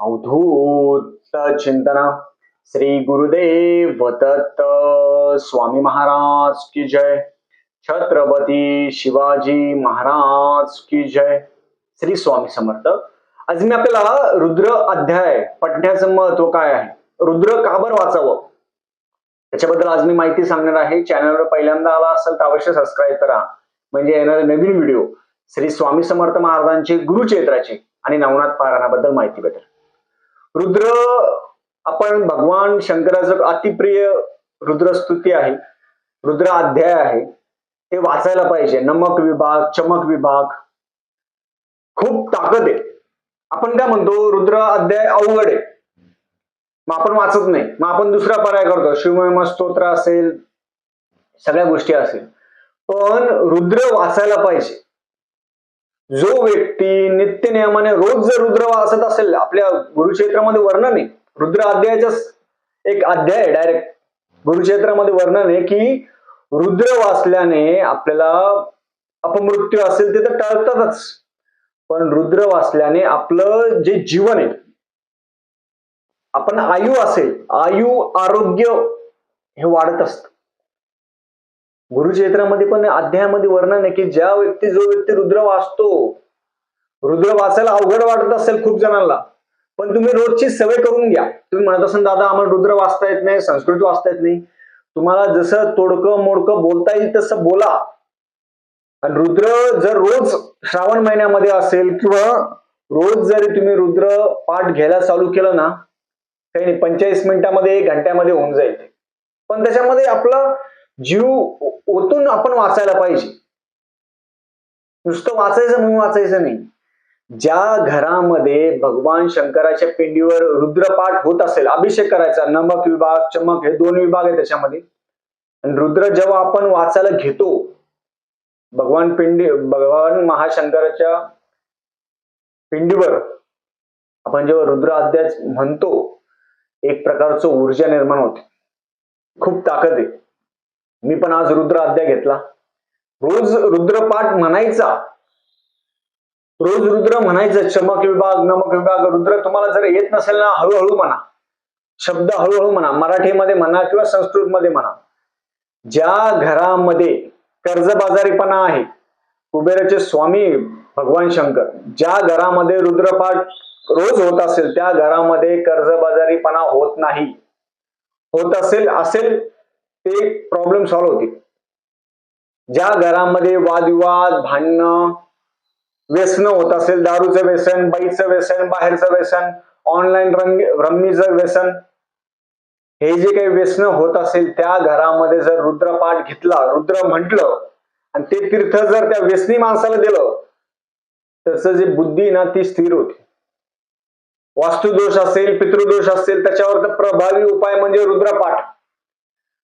अवधूत चिंतन श्री गुरुदेव दत्त स्वामी महाराज की जय। छत्रपती शिवाजी महाराज की जय। श्री स्वामी समर्थ। आज मी आपल्याला रुद्र अध्याय पठण्याचं महत्त्व काय आहे? रुद्र का बरं वाचावं? त्याच्याबद्दल आज मी माहिती सांगणार आहे. चॅनलवर पहिल्यांदा आला असेल तर अवश्य सबस्क्राईब करा. म्हणजे येणारे नवीन व्हिडिओ श्री स्वामी समर्थ महाराजांचे गुरुचेत्राचे आणि नवनाथ पारायणाबद्दल माहिती भेटेल. रुद्र आपण भगवान शंकराचं अतिप्रिय रुद्रस्तुती आहे. रुद्र अध्याय आहे. ते वाचायला पाहिजे. नमक विभाग चमक विभाग. खूप ताकद आहे. आपण काय म्हणतो? रुद्र अध्याय अवघड आहे. मग आपण वाचत नाही. मग आपण दुसरा पर्याय करतो. शिवमहिमा स्तोत्र असेल सगळ्या गोष्टी असेल. पण रुद्र वाचायला पाहिजे. जो व्यक्ती नित्य नियमाने रोज जर रुद्र वाचत असेल आपल्या गुरुक्षेत्रामध्ये वर्णन आहे. रुद्र अध्यायाचा एक अध्याय आहे डायरेक्ट गुरुक्षेत्रामध्ये वर्णन आहे की रुद्र वाचल्याने आपल्याला अपमृत्यू असेल ते तर टळतातच. पण रुद्र वाचल्याने आपलं जे जीवन आहे आपण आयु असेल आयु आरोग्य हे वाढत असतं. गुरुक्षेत्रामध्ये पण अध्यायामध्ये वर्णन आहे की ज्या व्यक्ती जो व्यक्ती रुद्र वाचतो रुद्र वाचायला अवघड वाटत असेल खूप जणांना पण तुम्ही रोजची सवय करून घ्या. तुम्ही म्हणत असाल दादा आम्हाला रुद्र वाचता येत नाही संस्कृत वाचता येत नाही. तुम्हाला जसं तोडकं मोडकं बोलता येईल तसं बोला. आणि रुद्र जर रोज श्रावण महिन्यामध्ये असेल किंवा रोज जरी तुम्ही रुद्र पाठ घ्यायला चालू केलं ना काही नाही पंचेचाळीस मिनिटामध्ये एक घंट्यामध्ये होऊन जाईल. पण त्याच्यामध्ये आपलं जीव ओतून आपण वाचायला पाहिजे. नुसतं वाचायचं म्हणून वाचायचं नाही. ज्या घरामध्ये भगवान शंकराच्या पिंडीवर रुद्रपाठ होत असेल अभिषेक करायचा नमक विभाग चमक हे दोन विभाग आहे त्याच्यामध्ये. रुद्र जेव्हा आपण वाचायला घेतो भगवान पिंडी भगवान महाशंकराच्या पिंडीवर आपण जेव्हा रुद्र अध्याय म्हणतो एक प्रकारचं ऊर्जा निर्माण होते. खूप ताकद आहे. मी पण आज रुद्र अध्याय घेतला. रोज रुद्रपाठ म्हणायचा. रोज रुद्र म्हणायचं चमक विभाग नमक विभाग रुद्र तुम्हाला जर येत नसेल ना हळूहळू म्हणा. शब्द हळूहळू म्हणा मराठीमध्ये म्हणा किंवा संस्कृतमध्ये म्हणा. ज्या घरामध्ये कर्जबाजारीपणा आहे कुबेराचे स्वामी भगवान शंकर ज्या घरामध्ये रुद्रपाठ रोज होत असेल त्या घरामध्ये कर्जबाजारीपणा होत नाही. होत असेल असेल ते प्रॉब्लेम सॉल्व्ह होतील ज्या घरामध्ये वादविवाद भांडणं व्यसन होत असेल दारूचं व्यसन बाईचं व्यसन बाहेरचं व्यसन ऑनलाईन रंग रम्मीचं व्यसन हे जे काही व्यसन होत असेल त्या घरामध्ये जर रुद्रपाठ घेतला रुद्र म्हटलं आणि ते तीर्थ जर त्या व्यसनी माणसाला दिलं त्याचं जे बुद्धी ना ती स्थिर होती. वास्तुदोष असेल पितृदोष असेल त्याच्यावर तर प्रभावी उपाय म्हणजे रुद्रपाठ.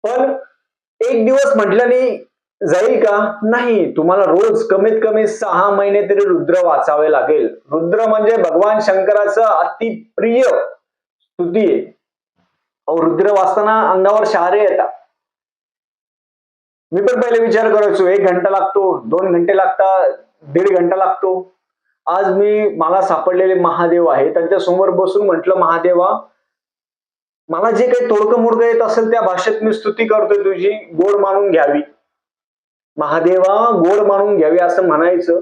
पण एक दिवस म्हटल्याने जाईल का? नाही. तुम्हाला रोज कमीत कमी सहा महिने तरी रुद्र वाचावे लागेल. रुद्र म्हणजे भगवान शंकराचं अतिप्रिय स्तुती आहे. रुद्र वाचताना अंगावर शहारे येतात. मी पण पहिले विचार करायचो एक घंटा लागतो दोन घंटे लागतात दीड घंटा लागतो. आज मी मला सापडलेले महादेव आहे त्यांच्यासमोर बसून म्हंटल महादेवा मला जे काही तोडकं मोडकं येत असेल त्या भाषेत मी स्तुती करतोय तुझी गोड मानून घ्यावी. महादेवा गोड मानून घ्यावी असं म्हणायचं.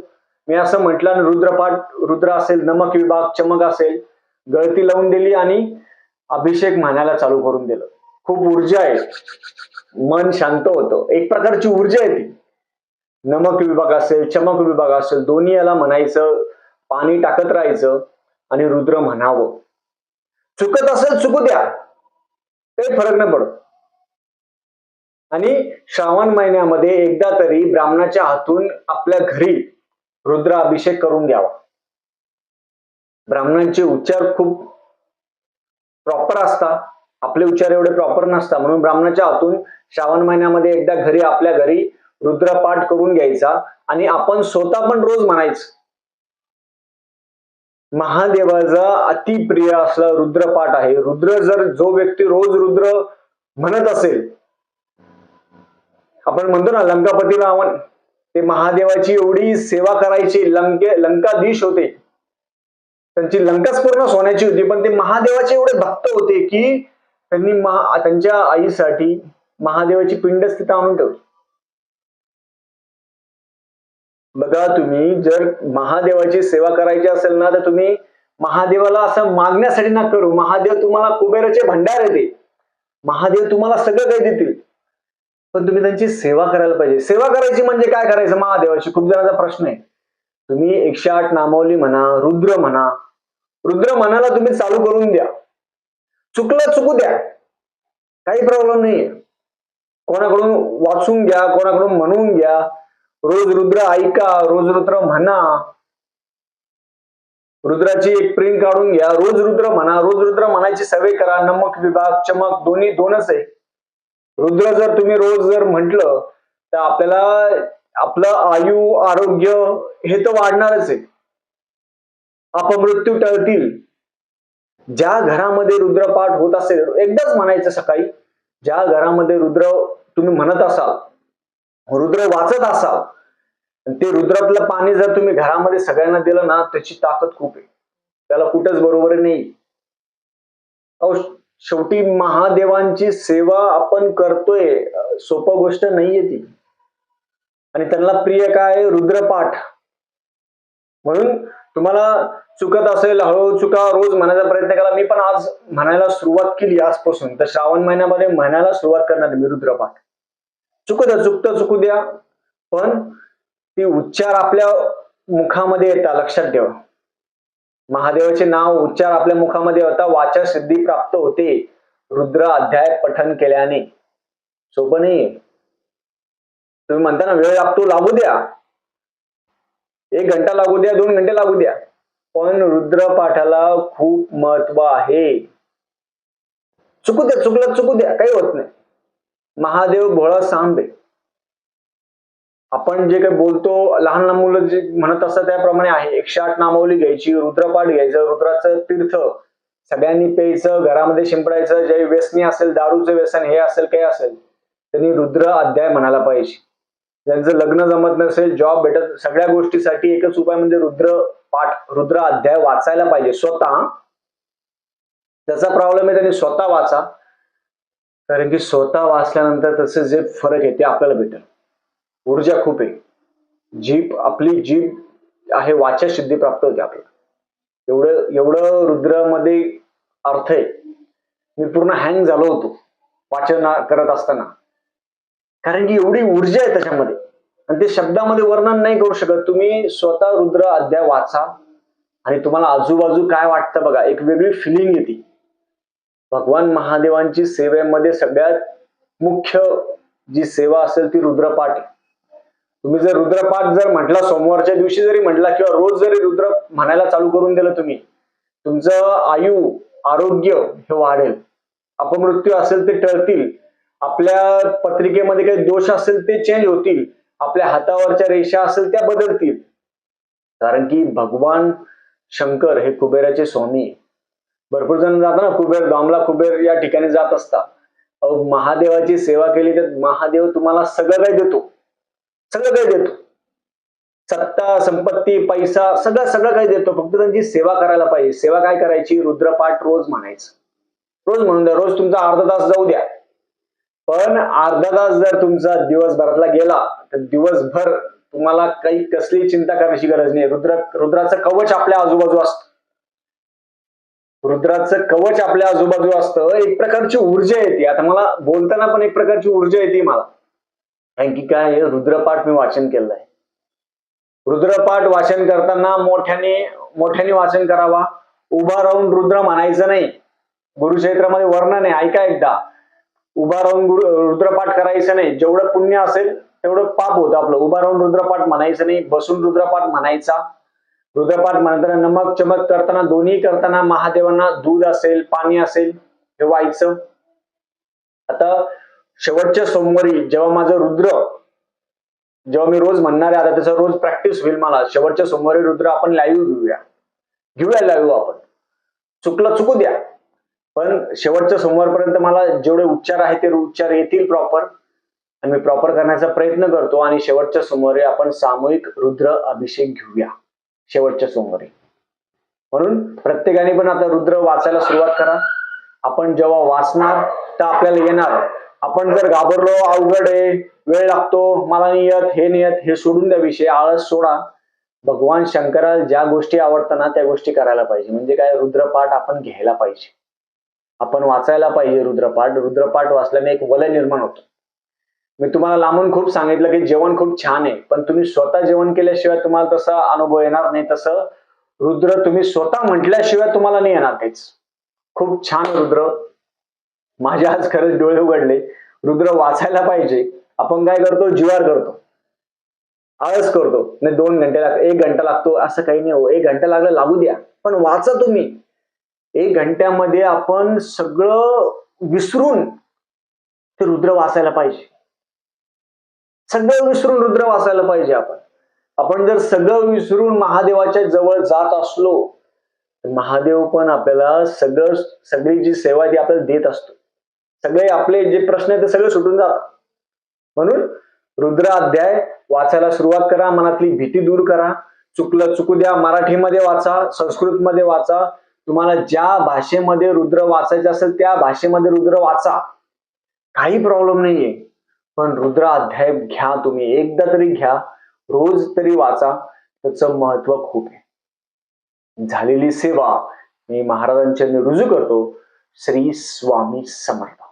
मी असं म्हटलं रुद्रपाठ रुद्र असेल नमक विभाग चमक असेल गळती लावून दिली आणि अभिषेक म्हणायला चालू करून दिलं. खूप ऊर्जा आहे. मन शांत होतं. एक प्रकारची ऊर्जा आहे ती. नमक विभाग असेल चमक विभाग असेल दोन्ही याला म्हणायचं पाणी टाकत राहायचं आणि रुद्र म्हणावं. चुकत असेल चुकू द्या. काही फरक नाही पडत आणि श्रावण महिन्यामध्ये एकदा तरी ब्राह्मणाच्या हातून आपल्या घरी रुद्र अभिषेक करून घ्यावा ब्राह्मणांचे उच्चार खूप प्रॉपर असतात. आपले उच्चार एवढे प्रॉपर नसतात. म्हणून ब्राह्मणाच्या हातून श्रावण महिन्यामध्ये एकदा घरी आपल्या घरी रुद्रपाठ करून घ्यायचा आणि आपण स्वतः पण रोज म्हणायचं महादेवाचा अतिप्रिय असला रुद्रपाठ आहे. रुद्र जर जो व्यक्ती रोज रुद्र म्हणत असेल आपण म्हणतो ना लंकापती रावण ते महादेवाची एवढी सेवा करायची लंके लंकाधीश होते. त्यांची लंकाच पूर्ण सोन्याची होती पण ते महादेवाचे एवढे भक्त होते की त्यांनी महा त्यांच्या आईसाठी महादेवाची पिंडच तिथं आणून ठेवली. बघा तुम्ही जर महादेवाची सेवा करायची असेल ना तर तुम्ही महादेवाला असं मागण्यासाठी ना करू. महादेव तुम्हाला कुबेराचे भंडार येते महादेव तुम्हाला सगळं काही देतील. पण तुम्ही त्यांची सेवा करायला पाहिजे. सेवा करायची म्हणजे काय करायचं? महादेवाची खूप जणांचा प्रश्न आहे. तुम्ही एकशे आठ नामावली म्हणा रुद्र म्हणा रुद्र म्हणाला तुम्ही चालू करून द्या. चुकलं चुकू द्या. काही प्रॉब्लेम नाहीये. कोणाकडून वाचून घ्या कोणाकडून म्हणून घ्या. रोज रुद्र ऐका रोज रुद्र म्हणा. रुद्राची एक प्रिंट काढून घ्या. रोज रुद्र म्हणा रोज रुद्र म्हणायची सवय करा. नमक विभाग चमक दोन्ही दोनच आहे. रुद्र जर तुम्ही रोज जर म्हंटल तर आपल्याला आपलं आयु आरोग्य हे तर वाढणारच आहे. अपमृत्यू टळतील. ज्या घरामध्ये रुद्रपाठ होत असेल एकदाच म्हणायचं सकाळी ज्या घरामध्ये रुद्र तुम्ही म्हणत असाल रुद्र वाचत असाल ते रुद्रातलं पाणी जर तुम्ही घरामध्ये सगळ्यांना दिलं ना त्याची ताकद खूप आहे. त्याला कुठंच बरोबर नाही. अहो शेवटी महादेवांची सेवा आपण करतोय सोपं गोष्ट नाहीये ती. आणि त्यांना प्रिय काय? आहे? रुद्रपाठ. म्हणून तुम्हाला चुकत असेल हळूहळू चुका रोज म्हणायचा प्रयत्न केला मी पण आज म्हणायला सुरुवात केली आजपासून. तर श्रावण महिन्यामध्ये म्हणायला सुरुवात करणार मी रुद्रपाठ. चुकू द्या चुकतं चुकू द्या. पण ती उच्चार आपल्या मुखामध्ये येतात लक्षात ठेवा. महादेवाचे नाव उच्चार आपल्या मुखामध्ये होता वाचा सिद्धी प्राप्त होते. रुद्र अध्याय पठन केल्याने. सोपं नाही तुम्ही म्हणता ना वेळ लागतो लागू द्या. एक घंटा लागू द्या दोन घंटे लागू द्या. पण रुद्र पाठाला खूप महत्त्व आहे. चुकू द्या चुकलं चुकू द्या काही होत नाही. महादेव भोळा सांबे. आपण जे काही बोलतो लहान लहान मुलं जे म्हणत असतात त्याप्रमाणे आहे. एकशे आठ नामावली घ्यायची रुद्रपाठ घ्यायचं रुद्राचं तीर्थ सगळ्यांनी प्यायचं घरामध्ये शिंपडायचं जे व्यसनी असेल दारूचं व्यसन हे असेल काही असेल त्यांनी रुद्र अध्याय म्हणायला पाहिजे. ज्यांचं लग्न जमत नसेल जॉब भेटत सगळ्या गोष्टीसाठी एकच उपाय म्हणजे रुद्र पाठ रुद्र अध्याय वाचायला पाहिजे. स्वतः त्याचा प्रॉब्लेम आहे त्यांनी स्वतः वाचा. कारण की स्वतः वाचल्यानंतर त्याचे जे फरक आहे ते आपल्याला भेटेल. ऊर्जा खूप आहे. जीप आपली जीप आहे वाचा सिद्धी प्राप्त होते आपल्याला. एवढं एवढं रुद्रामध्ये अर्थ आहे. मी पूर्ण हँग झालो होतो वाचन करत असताना. कारण की एवढी ऊर्जा आहे त्याच्यामध्ये. आणि ते शब्दामध्ये वर्णन नाही करू शकत. तुम्ही स्वतः रुद्र अध्याय वाचा. आणि तुम्हाला आजूबाजू काय वाटतं बघा एक वेगळी फिलिंग येते. भगवान महादेवांची सेवेमध्ये सगळ्यात मुख्य जी सेवा असेल ती रुद्रपाठ आहे. तुम्ही जर रुद्रपाठ जर म्हटला सोमवारच्या दिवशी जरी म्हटला किंवा रोज जरी रुद्र म्हणायला चालू करून दिलं तुम्ही तुमचं आयु आरोग्य हे वाढेल. अपमृत्यू असेल ते टळतील. आपल्या पत्रिकेमध्ये काही दोष असेल ते चेंज होतील. आपल्या हातावरच्या रेषा असेल त्या बदलतील. कारण की भगवान शंकर हे कुबेराचे स्वामी आहे. भरपूर जण जातात ना कुबेर दामला कुबेर या ठिकाणी जात असतात. महादेवाची सेवा केली तर महादेव तुम्हाला सगळं काही देतो. सगळं काही देतो. सत्ता संपत्ती पैसा सगळं सगळं काही देतो. फक्त त्यांची सेवा करायला पाहिजे. सेवा काय करायची? रुद्रपाठ रोज म्हणायचं. रोज म्हणून द्या. रोज तुमचा अर्धा तास जाऊ द्या. पण अर्धा तास जर तुमचा दिवसभरातला गेला तर दिवसभर तुम्हाला काही कसली चिंता करण्याची गरज नाही. रुद्र रुद्राचं कवच आपल्या आजूबाजू असतं. रुद्राचं कवच आपल्या आजूबाजू असतं. एक प्रकारची ऊर्जा येते. आता मला बोलताना पण एक प्रकारची ऊर्जा येते मला. कारण की काय रुद्रपाठ मी वाचन केलंय. रुद्रपाठ वाचन करताना मोठ्याने मोठ्याने वाचन करावा. उभा राहून रुद्र म्हणायचं नाही. गुरुचरित्रामध्ये वर्णन आहे. ऐका एकदा. उभा राहून गुरु रुद्रपाठ करायचं नाही. जेवढं पुण्य असेल तेवढं पाप होतं आपलं. उभा राहून रुद्रपाठ म्हणायचं नाही. बसून रुद्रपाठ म्हणायचा. हृदयपाठ म्हणताना नमक चमक करताना दोन्ही करताना महादेवांना दूध असेल पाणी असेल हे व्हायचं. आता शेवटच्या सोमवारी जेव्हा माझं रुद्र जेव्हा मी रोज म्हणणार आहे आता त्याचा रोज प्रॅक्टिस होईल मला. शेवटच्या सोमवारी रुद्र आपण लाईव्ह घेऊया. घेऊया लाईव्ह आपण. चुकलं चुकू द्या. पण शेवटच्या सोमवारपर्यंत मला जेवढे उच्चार आहे ते उच्चार येतील प्रॉपर आणि मी प्रॉपर करण्याचा प्रयत्न करतो. आणि शेवटच्या सोमवारी आपण सामूहिक रुद्र अभिषेक घेऊया. शेवटच्या सोमवारी. म्हणून प्रत्येकाने पण आता रुद्र वाचायला सुरुवात करा. आपण जेव्हा वाचणार तर आपल्याला येणार. आपण जर घाबरलो अवघड आहे वेळ लागतो मला नियत हे नियत हे सोडून द्या विषय आळस सोडा. भगवान शंकराला ज्या गोष्टी आवडताना त्या गोष्टी करायला पाहिजे. म्हणजे काय रुद्रपाठ आपण घ्यायला पाहिजे. आपण वाचायला पाहिजे रुद्रपाठ. रुद्रपाठ वाचल्याने एक वलय निर्माण होतं. मी तुम्हाला लांबून खूप सांगितलं की जेवण खूप छान आहे पण तुम्ही स्वतः जेवण केल्याशिवाय तुम्हाला तसा अनुभव येणार नाही. तसं रुद्र तुम्ही स्वतः म्हटल्याशिवाय तुम्हाला नाही येणार काहीच. खूप छान रुद्र. माझे आज खरंच डोळे उघडले. रुद्र वाचायला पाहिजे. आपण काय करतो? जीवार करतो. आळस करतो. नाही दोन घंटे लाग एक घंटा लागतो. असं काही नाही हो. एक घंटा लागला लागू द्या. पण वाचा तुम्ही. एक घंट्यामध्ये आपण सगळं विसरून ते रुद्र वाचायला पाहिजे. सगळं विसरून रुद्र वाचायला पाहिजे आपण. आपण जर सगळं विसरून महादेवाच्या जवळ जात असलो तर महादेव पण आपल्याला सगळं सगळी जी सेवा ती आपल्याला देत असतो. सगळे आपले जे प्रश्न आहेत ते सगळे सुटून जातात. म्हणून रुद्र अध्याय वाचायला सुरुवात करा मनातली भीती दूर करा. चुकलं चुकू द्या मराठीमध्ये वाचा संस्कृतमध्ये वाचा. तुम्हाला ज्या भाषेमध्ये रुद्र वाचायचं असेल त्या भाषेमध्ये रुद्र वाचा. काही प्रॉब्लेम नाहीये. पण रुद्र अध्याय घ्या तुम्ही. एकदा तरी घ्या. रोज तरी वाचा. त्याचं महत्त्व खूप आहे. झालेली सेवा मी महाराजांच्या रुजू करतो. श्री स्वामी समर्थ.